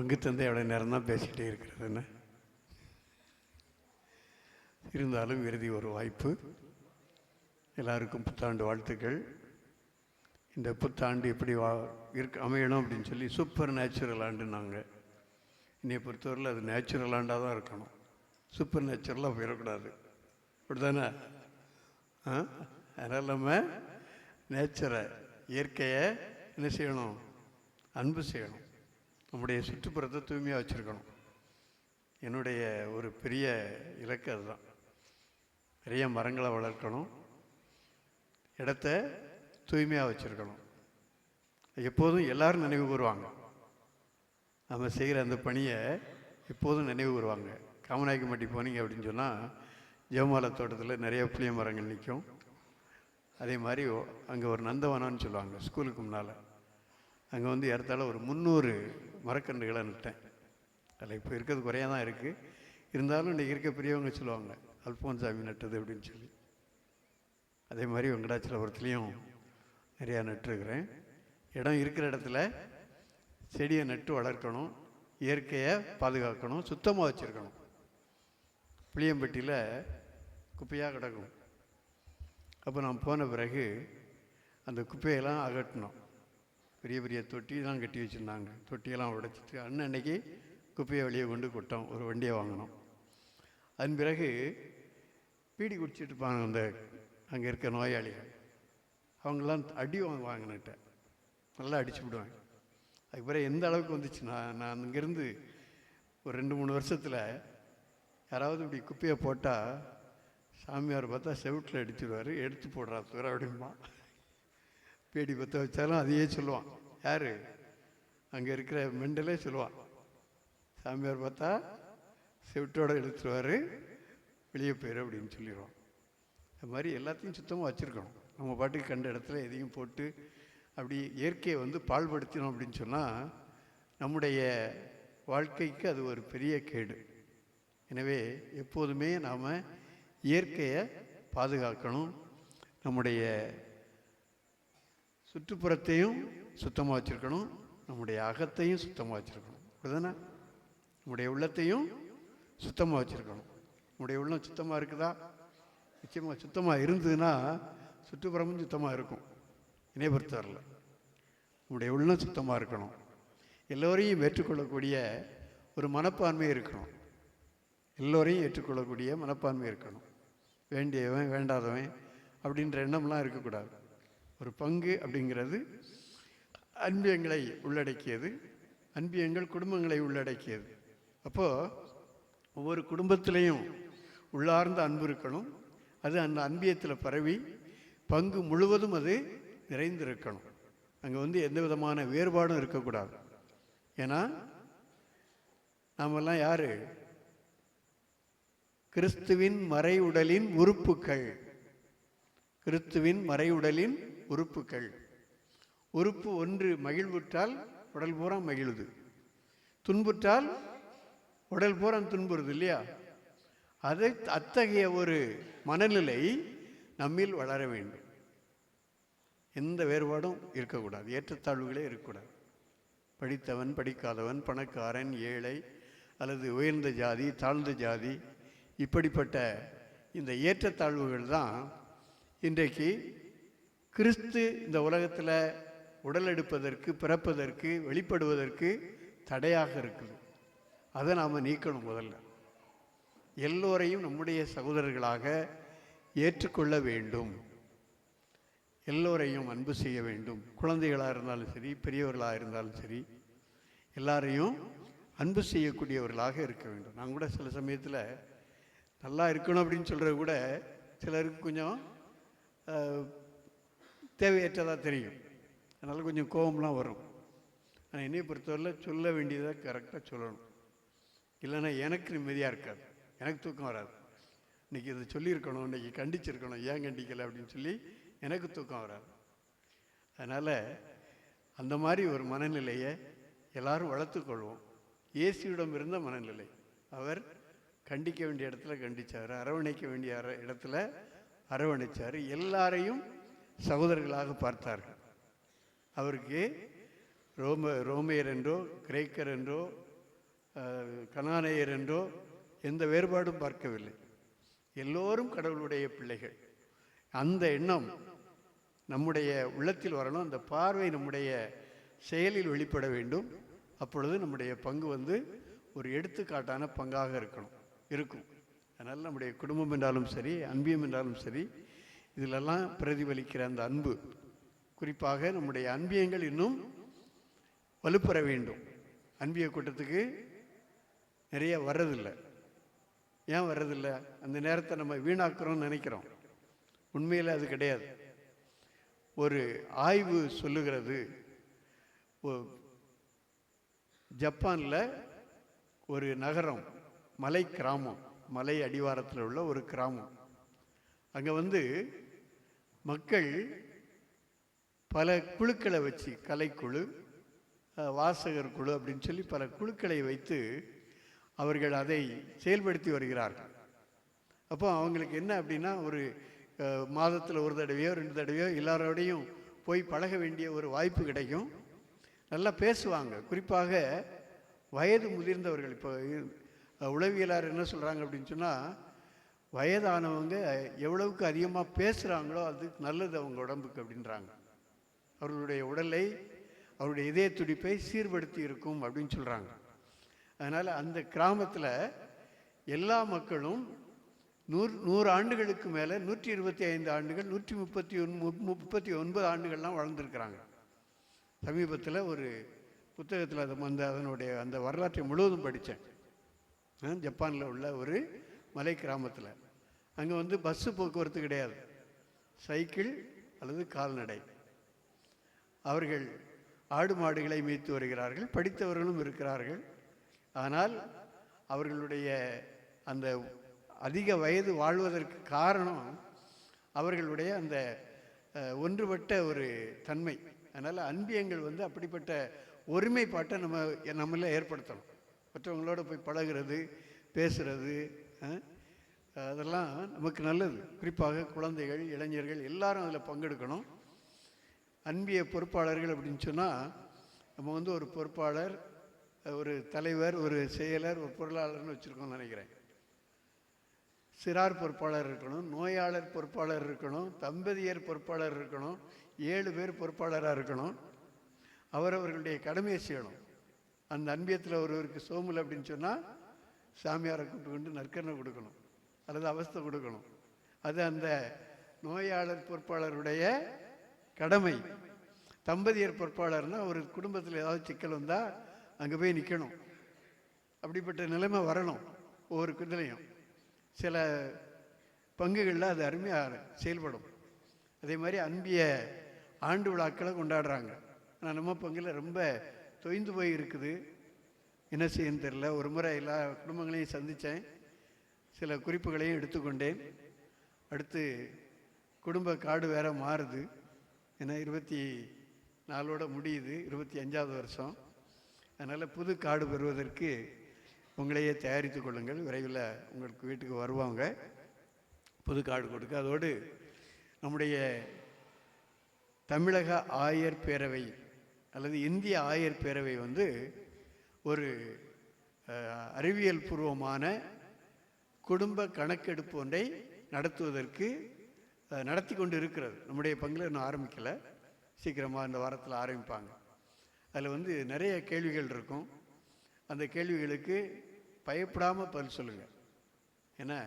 பங்கு தந்தை எவ்வளோ நேரம் தான் பேசிகிட்டே இருக்கிறதுன்னு இருந்தாலும் இறுதி ஒரு வாய்ப்பு. எல்லாருக்கும் புத்தாண்டு வாழ்த்துக்கள். இந்த புத்தாண்டு எப்படி வா இருக்க அமையணும் அப்படின்னு சொல்லி சூப்பர் நேச்சுரல் ஆண்டு நாங்கள் என்னை பொறுத்தவரையில் அது நேச்சுரல் ஆண்டாக தான் இருக்கணும். சூப்பர் நேச்சுரலாக போயிடக்கூடாது. அப்படி தானே ஆ? அதனால் நம்ம நேச்சரை இயற்கையை என்ன செய்யணும்? அன்பு செய்யணும். நம்முடைய சுற்றுப்புறத்தை தூய்மையாக வச்சுருக்கணும். என்னுடைய ஒரு பெரிய இலக்கு அதுதான். நிறைய மரங்களை வளர்க்கணும். இடத்த தூய்மையாக வச்சுருக்கணும். எப்போதும் எல்லாரும் நினைவு கூறுவாங்க. நம்ம செய்கிற அந்த பணியை எப்போதும் நினைவு கூறுவாங்க. காமநாயக்கம்பட்டி போனீங்க அப்படின்னு சொன்னால் ஜெவமாலை தோட்டத்தில் நிறைய புளிய மரங்கள் நிற்கும் அதே மாதிரி அங்கே ஒரு நந்தவனம்னு சொல்லுவாங்க ஸ்கூலுக்கு முன்னால். அங்கே வந்து ஏறத்தாழ ஒரு முந்நூறு மரக்கன்றுகளை நட்டேன். அதில் இப்போ இருக்கிறது குறையாக தான் இருக்குது இருந்தாலும் இன்றைக்கி இருக்க பெரியவங்க சொல்லுவாங்க அல்போன் சாமி நட்டது? அப்படின்னு சொல்லி. அதே மாதிரி வெங்கடாச்சலபுரத்துலேயும் நிறையா நட்டுருக்கிறேன். இடம் இருக்கிற இடத்துல செடியை நட்டு வளர்க்கணும் இயற்கையை பாதுகாக்கணும் சுத்தமாக வச்சுருக்கணும். புளியம்பட்டியில் குப்பையாக கிடக்கும். அப்போ நான் போன பிறகு அந்த குப்பையெல்லாம் அகட்டணும் பெரிய பெரிய தொட்டிலாம் கட்டி வச்சுருந்தாங்க. தொட்டியெல்லாம் உடைச்சிட்டு அண்ணன் அன்னைக்கு குப்பையை வெளியே கொண்டு கொட்டோம் ஒரு வண்டியை வாங்கினோம். அதன் பிறகு பீடி குடிச்சிட்டு இருப்பாங்க அந்த அங்கே இருக்க நோயாளிகள். அவங்களாம் அடி வாங்க வாங்கினேன் நல்லா அடிச்சு விடுவாங்க. அதுக்கு பிறகு எந்த அளவுக்கு வந்துச்சுன்னா நான் அங்கேருந்து ஒரு ரெண்டு மூணு வருஷத்தில் யாராவது இப்படி குப்பையை போட்டால் சாமியார் பார்த்தா செவுட்டில் அடிச்சிடுவார் எடுத்து போடுறா தூர அப்படிமா பேடி பற்ற வச்சாலும் அதையே சொல்லுவான். யார்? அங்கே இருக்கிற மெண்டலே சொல்லுவான். சாமியார் பார்த்தா செவிட்டோட எடுத்துருவார் வெளியே போயிரு அப்படின்னு சொல்லிடுவான். அது மாதிரி எல்லாத்தையும் சுத்தமாக வச்சுருக்கணும். நம்ம பாட்டுக்கு கண்ட இடத்துல எதையும் போட்டு அப்படி இயற்கையை வந்து பாழ்படுத்தினோம் அப்படின்னு சொன்னால் நம்முடைய வாழ்க்கைக்கு அது ஒரு பெரிய கேடு. எனவே எப்போதுமே நாம் இயற்கையை பாதுகாக்கணும். நம்முடைய சுற்றுப்புறத்தையும் சுத்தமாக வச்சுருக்கணும். நம்முடைய அகத்தையும் சுத்தமாக வச்சுருக்கணும். அப்படிதானே? நம்முடைய உள்ளத்தையும் சுத்தமாக வச்சுருக்கணும். நம்முடைய உள்ளம் சுத்தமாக இருக்குதா? நிச்சயமாக சுத்தமாக இருந்ததுன்னா சுற்றுப்புறமும் சுத்தமாக இருக்கும். என்னை பொறுத்தவரையில். நம்முடைய உள்ளம் சுத்தமாக இருக்கணும். எல்லோரையும் ஏற்றுக்கொள்ளக்கூடிய ஒரு மனப்பான்மை இருக்கணும். எல்லோரையும் ஏற்றுக்கொள்ளக்கூடிய மனப்பான்மை இருக்கணும். வேண்டியவன் வேண்டாதவன் அப்படின்ற எண்ணம்லாம் இருக்கக்கூடாது. ஒரு பங்கு அப்படிங்கிறது அன்பியங்களை உள்ளடக்கியது அன்பியங்கள் குடும்பங்களை உள்ளடக்கியது. அப்போது ஒவ்வொரு குடும்பத்திலையும் உள்ளார்ந்த அன்பு இருக்கணும் அது அந்த அன்பியத்தில் பரவி பங்கு முழுவதும் அது நிறைந்திருக்கணும். அங்கே வந்து எந்த விதமான வேறுபாடும் இருக்கக்கூடாது. ஏன்னா நாமெல்லாம் யார்? கிறிஸ்துவின் மறை உடலின் உறுப்புக்கள் கிறிஸ்துவின் மறை உறுப்புகள். உறுப்புக்கள் உறுப்பு ஒன்று மகிழ்வுற்றால் உடல் பூரா மகிழுது. துன்புற்றால் உடல் பூரா துன்புறுது இல்லையா? அதை அத்தகைய ஒரு மனநிலை நம்மில் வளர வேண்டும். எந்த வேறுபாடும் இருக்கக்கூடாது. ஏற்றத்தாழ்வுகளே இருக்கக்கூடாது. படித்தவன் படிக்காதவன் பணக்காரன் ஏழை அல்லது உயர்ந்த ஜாதி தாழ்ந்த ஜாதி இப்படிப்பட்ட இந்த ஏற்றத்தாழ்வுகள் தான் இன்றைக்கு கிறிஸ்து இந்த உலகத்தில் உடல் எடுப்பதற்கு பிறப்பதற்கு வெளிப்படுவதற்கு தடையாக இருக்குது. அதை நாம் நீக்கணும் முதல்ல. எல்லோரையும் நம்முடைய சகோதரர்களாக ஏற்றுக்கொள்ள வேண்டும். எல்லோரையும் அன்பு செய்ய வேண்டும். குழந்தைகளாக இருந்தாலும் சரி பெரியவர்களாக இருந்தாலும் சரி எல்லாரையும் அன்பு செய்யக்கூடியவர்களாக இருக்க வேண்டும். நான் கூட சில சமயத்தில் நல்லா இருக்கணும் அப்படின்னு சொல்கிறது கூட சிலருக்கு கொஞ்சம் தேவையற்றதாக தெரியும். அதனால் கொஞ்சம் கோபம்லாம் வரும். ஆனால் என்னை பொறுத்தவரையில் சொல்ல வேண்டியதாக கரெக்டாக சொல்லணும். இல்லைன்னா எனக்கு நிம்மதியாக இருக்காது. எனக்கு தூக்கம் வராது. இன்றைக்கி இதை சொல்லியிருக்கணும் இன்றைக்கி கண்டிச்சிருக்கணும் ஏன் கண்டிக்கலை அப்படின்னு சொல்லி எனக்கு தூக்கம் வராது. அதனால் அந்த மாதிரி ஒரு மனநிலையை எல்லாரும் வளர்த்துக்கொள்வோம் இயேசுவிடம் இருந்த மனநிலை. அவர் கண்டிக்க வேண்டிய இடத்துல கண்டிச்சார். அரவணைக்க வேண்டிய இடத்துல அரவணைச்சார். எல்லாரையும் சகோதரர்களாக பார்த்தார்கள். அவருக்கு ரோம ரோமையர் என்றோ கிரேக்கர் என்றோ கனானையர் என்றோ எந்த வேறுபாடும் பார்க்கவில்லை. எல்லோரும் கடவுளுடைய பிள்ளைகள். அந்த எண்ணம் நம்முடைய உள்ளத்தில் வரணும். அந்த பார்வை நம்முடைய செயலில் வெளிப்பட வேண்டும். அப்பொழுது நம்முடைய பங்கு வந்து ஒரு எடுத்துக்காட்டான பங்காக இருக்கணும் இருக்கும். அதனால் நம்முடைய குடும்பம் என்றாலும் சரி அன்பியம் என்றாலும் சரி இதிலெல்லாம் பிரதிபலிக்கிற அந்த அன்பு. குறிப்பாக நம்முடைய அன்பியங்கள் இன்னும் வலுப்பெற வேண்டும். அன்பிய கூட்டத்துக்கு நிறைய வர்றதில்லை. ஏன் வர்றதில்லை? அந்த நேரத்தை நம்ம வீணாக்குறோம்னு நினைக்கிறோம். உண்மையில் அது கிடையாது. ஒரு ஆய்வு சொல்லுகிறது. ஜப்பானில் ஒரு நகரம் மலை கிராமம் மலை அடிவாரத்தில் உள்ள ஒரு கிராமம். அங்கே வந்து மக்கள் பல குழுக்களை வச்சு கலைக்குழு வாசகர் குழு அப்படின்னு சொல்லி பல குழுக்களை வைத்து அவர்கள் அதை செயல்படுத்தி வருகிறார்கள். அப்போ அவங்களுக்கு என்ன அப்படின்னா ஒரு மாதத்தில் ஒரு தடவையோ ரெண்டு தடவையோ எல்லாரோடையும் போய் பழக வேண்டிய ஒரு வாய்ப்பு கிடைக்கும். நல்லா பேசுவாங்க. குறிப்பாக வயது முதிர்ந்தவர்கள் இப்போ உளவியலார் என்ன சொல்கிறாங்க அப்படின்னு சொன்னால் வயதானவங்க எவ்வளவுக்கு அதிகமாக பேசுகிறாங்களோ அது நல்லது அவங்க உடம்புக்கு அப்படின்றாங்க. அவர்களுடைய உடலை அவருடைய இதய துடிப்பை சீர்படுத்தி இருக்கும் அப்படின்னு சொல்கிறாங்க அதனால் அந்த கிராமத்தில் எல்லா மக்களும் நூறு நூறு ஆண்டுகளுக்கு மேலே நூற்றி இருபத்தி ஐந்து ஆண்டுகள் நூற்றி முப்பத்தி ஒன் முப்பத்தி ஒன்பது ஆண்டுகள்லாம் வளர்ந்துருக்குறாங்க. சமீபத்தில் ஒரு புத்தகத்தில் அது அந்த அதனுடைய அந்த வரலாற்றை முழுவதும் படித்தேன் ஜப்பானில் உள்ள ஒரு மலை கிராமத்தில். அங்கே வந்து பஸ்ஸு போக்குவரத்து கிடையாது. சைக்கிள் அல்லது கால்நடை. அவர்கள் ஆடு மாடுகளை மீய்த்து வருகிறார்கள் படித்தவர்களும் இருக்கிறார்கள். ஆனால் அவர்களுடைய அந்த அதிக வயது வாழ்வதற்கு காரணம் அவர்களுடைய அந்த ஒன்றுபட்ட ஒரு தன்மை. அதனால் அன்பியங்கள் வந்து அப்படிப்பட்ட ஒருமைப்பாட்டை நம்ம நம்மள ஏற்படுத்தணும். மற்றவங்களோட போய் பழகுறது பேசுகிறது அதெல்லாம் நமக்கு நல்லது. குறிப்பாக குழந்தைகள் இளைஞர்கள் எல்லாரும் அதில் பங்கெடுக்கணும். அன்பிய பொறுப்பாளர்கள் அப்படின்னு சொன்னால் நம்ம வந்து ஒரு பொறுப்பாளர் ஒரு தலைவர் ஒரு செயலர் ஒரு பொருளாளர்னு வச்சுருக்கோம்னு நினைக்கிறேன். சிறார் பொறுப்பாளர் இருக்கணும் நோயாளர் பொறுப்பாளர் இருக்கணும் தம்பதியர் பொறுப்பாளர் இருக்கணும் ஏழு பேர் பொறுப்பாளராக இருக்கணும். அவரவர்களுடைய கடமையை செய்யணும். அந்த அன்பியத்தில் ஒருவருக்கு சோமில் அப்படின்னு சொன்னால் சாமியாரை கூப்பிட்டு கொண்டு நற்கரணை கொடுக்கணும். அல்லது அவஸ்தை கொடுக்கணும். அது அந்த நோயாளர் பொறுப்பாளருடைய கடமை. தம்பதியர் பொறுப்பாளர்னா ஒரு குடும்பத்தில் ஏதாவது சிக்கல் வந்தால் அங்கே போய் நிற்கணும் அப்படிப்பட்ட நிலைமை வரணும் ஒவ்வொரு குதிலையும் சில பங்குகளில் அது அருமையாக செயல்படும். அதே மாதிரி அன்பிய ஆண்டு விழாக்களை கொண்டாடுறாங்க. ஆனால் நம்ம பங்கில் ரொம்ப தொய்ந்து போய் இருக்குது என்ன செய்யன்னு தெரில ஒரு முறை எல்லா குடும்பங்களையும் சந்தித்தேன். சில குறிப்புகளையும் எடுத்துக்கொண்டேன். அடுத்து குடும்ப கார்டு வேற மாறுது. ஏன்னா இருபத்தி நாலோட முடியுது. இருபத்தி அஞ்சாவது வருஷம். அதனால் புது கார்டு பெறுவதற்கு உங்களையே தயாரித்து கொள்ளுங்கள். விரைவில் உங்களுக்கு வீட்டுக்கு வருவாங்க. புது கார்டு கொடுக்க அதோடு நம்முடைய தமிழக ஆயர் பேரவை அல்லது இந்திய ஆயர் பேரவை வந்து ஒரு அறிவியல் பூர்வமான குடும்ப கணக்கெடுப்பு ஒன்றை நடத்துவதற்கு நடத்தி கொண்டு இருக்கிறது நம்முடைய பங்கில் இன்னும் ஆரம்பிக்கலை. சீக்கிரமாக இந்த வாரத்தில் ஆரம்பிப்பாங்க. அதில் வந்து நிறைய கேள்விகள் இருக்கும். அந்த கேள்விகளுக்கு பயப்படாமல் பதில் சொல்லுங்கள் ஏன்னா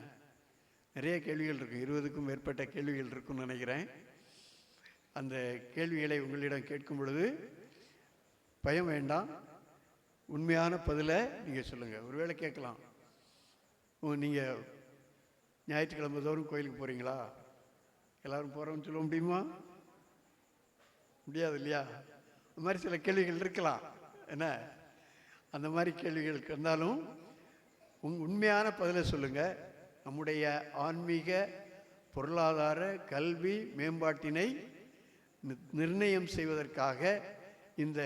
நிறைய கேள்விகள் இருக்கும். இருபதுக்கும் மேற்பட்ட கேள்விகள் இருக்கும்னு நினைக்கிறேன். அந்த கேள்விகளை உங்களிடம் கேட்கும் பொழுது பயம் வேண்டாம். உண்மையான பதிலை நீங்கள் சொல்லுங்கள் ஒருவேளை கேட்கலாம். நீங்கள் ஞாயிற்றுக்கிழமை தோறும் கோயிலுக்கு போகிறீங்களா எல்லோரும் போகிறோம்னு சொல்ல முடியுமா? முடியாது இல்லையா? இந்த மாதிரி சில கேள்விகள் இருக்கலாம். என்ன? அந்த மாதிரி கேள்விகளுக்கு இருந்தாலும் உங் உண்மையான பதிலை சொல்லுங்கள் நம்முடைய ஆன்மீக பொருளாதார கல்வி மேம்பாட்டினை நி- நிர்ணயம் செய்வதற்காக இந்த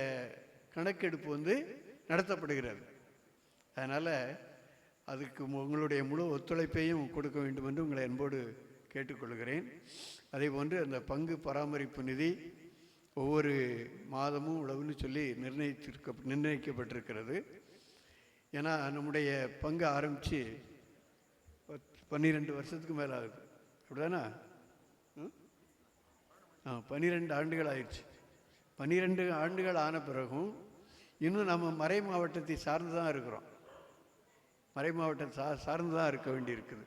கணக்கெடுப்பு வந்து நடத்தப்படுகிறது. அதனால் அதுக்கு மு- உங்களுடைய முழு ஒத்துழைப்பையும் கொடுக்க வேண்டும் என்று உங்களை அன்போடு கேட்டுக்கொள்கிறேன். அதே போன்று அந்த பங்கு பராமரிப்பு நிதி ஒவ்வொரு மாதமும் உழவுன்னு சொல்லி நிர்ணயித்திருக்க நிர்ணயிக்கப்பட்டிருக்கிறது. ஏன்னா நம்முடைய பங்கு ஆரம்பித்து பன்னிரெண்டு வருஷத்துக்கு மேலே ஆகுது. அப்படிதானா? ம்? ஆ பன்னிரெண்டு ஆண்டுகள் ஆயிடுச்சு. பன்னிரெண்டு ஆண்டுகள் ஆன பிறகும் இன்னும் நம்ம மறை மாவட்டத்தை சார்ந்து தான் இருக்கிறோம். மறை மாவட்டம் சா சார்ந்து தான் இருக்க வேண்டியிருக்குது.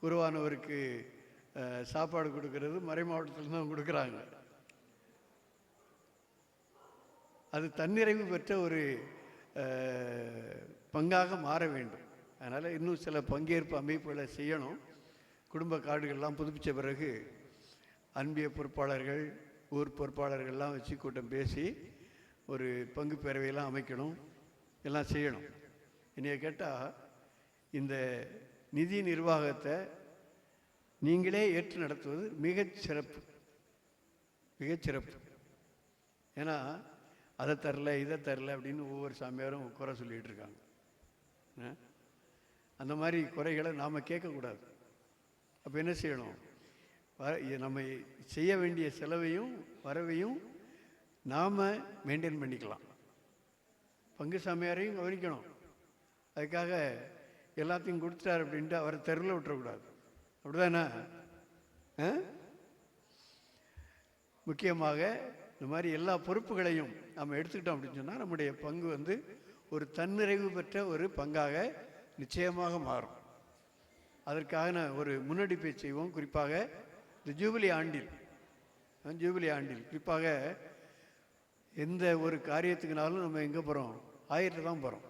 குருவானவருக்கு சாப்பாடு கொடுக்கறது மறை மாவட்டத்தில் தான் கொடுக்குறாங்க. அது தன்னிறைவு பெற்ற ஒரு பங்காக மாற வேண்டும். அதனால் இன்னும் சில பங்கேற்பு அமைப்புகளை செய்யணும். குடும்ப கார்டுகள்லாம் புதுப்பித்த பிறகு அன்பிய பொறுப்பாளர்கள் ஊர் பொறுப்பாளர்கள்லாம் வச்சு கூட்டம் பேசி ஒரு பங்கு பேரவையெல்லாம் அமைக்கணும் எல்லாம் செய்யணும். என்னைய கேட்டால் இந்த நிதி நிர்வாகத்தை நீங்களே ஏற்று நடத்துவது மிகச் சிறப்பு. மிகச்சிறப்பு ஏன்னா அதை தரல இதை தரல அப்படின்னு ஒவ்வொரு சாமியாரும் குறை சொல்லிகிட்டு இருக்காங்க. அந்த மாதிரி குறைகளை நாம் கேட்கக்கூடாது. அப்போ என்ன செய்யணும்? வ நம்ம செய்ய வேண்டிய செலவையும் வரவையும் நாம் மெயின்டைன் பண்ணிக்கலாம். பங்கு சாமியாரையும் கவனிக்கணும். அதுக்காக எல்லாத்தையும் கொடுத்துட்டார் அப்படின்ட்டு அவரை தெருவில் விட்டுறக்கூடாது. அப்படிதானே? ஆ? முக்கியமாக இந்த மாதிரி எல்லா பொறுப்புகளையும் நம்ம எடுத்துக்கிட்டோம் அப்படின்னு சொன்னால் நம்முடைய பங்கு வந்து ஒரு தன்னிறைவு பெற்ற ஒரு பங்காக நிச்சயமாக மாறும். அதற்கான ஒரு முன்னெடுப்பை செய்வோம் குறிப்பாக இந்த ஜூபிலி ஆண்டில் ஜூபிலி ஆண்டில் குறிப்பாக எந்த ஒரு காரியத்துக்குனாலும் நம்ம எங்கே போகிறோம் ஆயிரத்தில் தான் போகிறோம்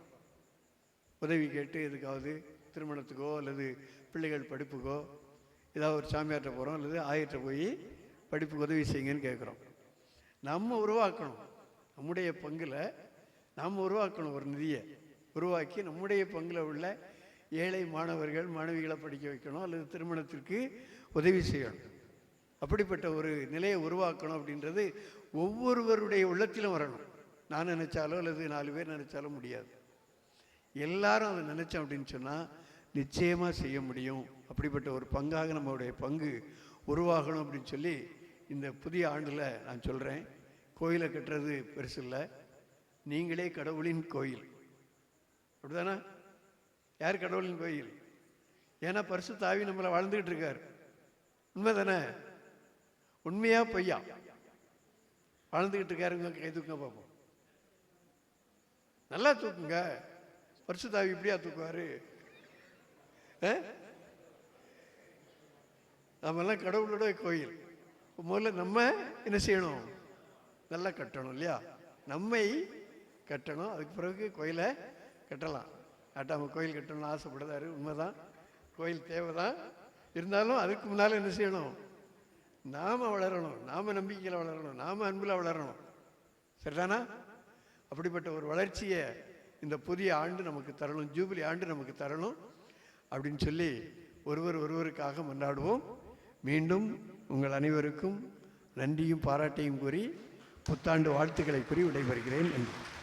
உதவி கேட்டு எதுக்காவது திருமணத்துக்கோ அல்லது பிள்ளைகள் படிப்புக்கோ ஏதாவது ஒரு சாமியார்ட்ட போகிறோம் அல்லது ஆயிரட்ட போய் படிப்புக்கு உதவி செய்யுங்கன்னு கேட்குறோம் நம்ம உருவாக்கணும். நம்முடைய பங்கில் நாம் உருவாக்கணும் ஒரு நிதியை. உருவாக்கி நம்முடைய பங்கில் உள்ள ஏழை மாணவர்கள் மாணவிகளை படிக்க வைக்கணும் அல்லது திருமணத்திற்கு உதவி செய்யணும். அப்படிப்பட்ட ஒரு நிலையை உருவாக்கணும் அப்படின்றது ஒவ்வொருவருடைய உள்ளத்திலும் வரணும். நான் நினச்சாலோ அல்லது நாலு பேர் நினச்சாலும் முடியாது. எல்லாரும் அதை நினச்சோம் அப்படின்னு சொன்னால் நிச்சயமாக செய்ய முடியும். அப்படிப்பட்ட ஒரு பங்காக நம்மளுடைய பங்கு உருவாகணும் அப்படின்னு சொல்லி இந்த புதிய ஆண்டில் நான் சொல்கிறேன் கோயிலை கட்டுறது பெருசு இல்லை. நீங்களே கடவுளின் கோயில். அப்படிதானே யார் கடவுளின் கோயில்? ஏன்னா பரிசு தாவி நம்மளை வாழ்ந்துக்கிட்டு இருக்கார். உண்மை தானே உண்மையா பொய்யா? வாழ்ந்துக்கிட்டு இருக்காருங்க கை தூக்குங்க பார்ப்போம். நல்லா தூக்குங்க. பரிசுத்தாவி இப்படியா தூக்குவாரு? நம்மெல்லாம் நாமெல்லாம் கடவுளோட கோயில். முதல்ல நம்ம என்ன செய்யணும்? நல்லா கட்டணும் இல்லையா? நம்மை கட்டணும். அதுக்கு பிறகு கோயிலை கட்டலாம். கட்டாமல் கோயில் கட்டணும்னு ஆசைப்படுதாரு உண்மைதான். கோயில் தேவைதான். இருந்தாலும் அதுக்கு முன்னால் என்ன செய்யணும்? நாம் வளரணும் நாம் நம்பிக்கையில் வளரணும் நாம் அன்பில் வளரணும். சரிதானா? அப்படிப்பட்ட ஒரு வளர்ச்சியை இந்த புதிய ஆண்டு நமக்கு தரணும் ஜூபிலி ஆண்டு நமக்கு தரணும் அப்படின்னு சொல்லி ஒருவர் ஒருவருக்காக கொண்டாடுவோம் மீண்டும் உங்கள் அனைவருக்கும் நன்றியும் பாராட்டையும் கூறி புத்தாண்டு வாழ்த்துக்களை கூறி விடைபெறுகிறேன். என்று